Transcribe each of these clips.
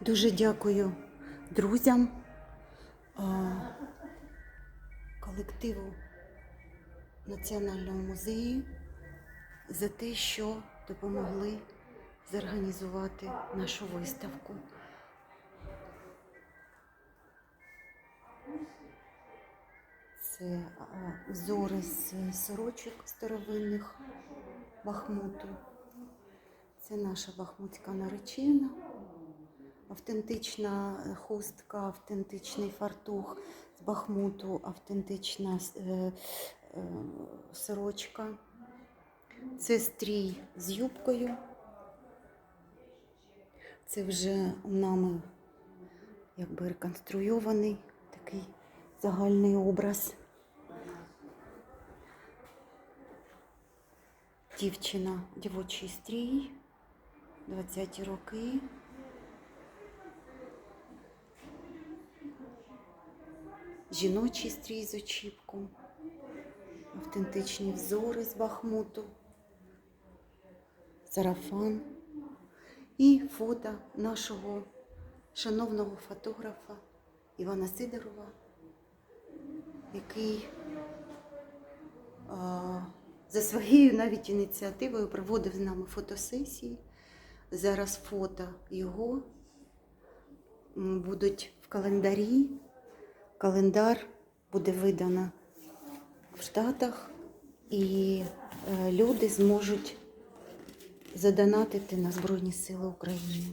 Дуже дякую друзям, колективу Національного музею за те, що допомогли зорганізувати нашу виставку. Це взори з сорочок старовинних Бахмуту. Це наша бахмутська наречена, автентична хустка, автентичний фартух з Бахмуту, автентична е, е, сорочка. Це стрій з юбкою. Це вже нами якби реконструйований такий загальний образ. Дівчина, дівочий стрій, 20-ті роки. Жіночий стрій з очіпком, автентичні взори з Бахмуту, сарафан і фото нашого шановного фотографа Івана Сидорова, який а, за своєю навіть ініціативою проводив з нами фотосесії. Зараз фото його будуть в календарі. Календар буде видано в Штатах, і е, люди зможуть задонатити на Збройні Сили України.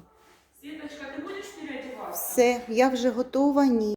Сіточка, ти будеш переодіватися? Все, я вже готова. Ні.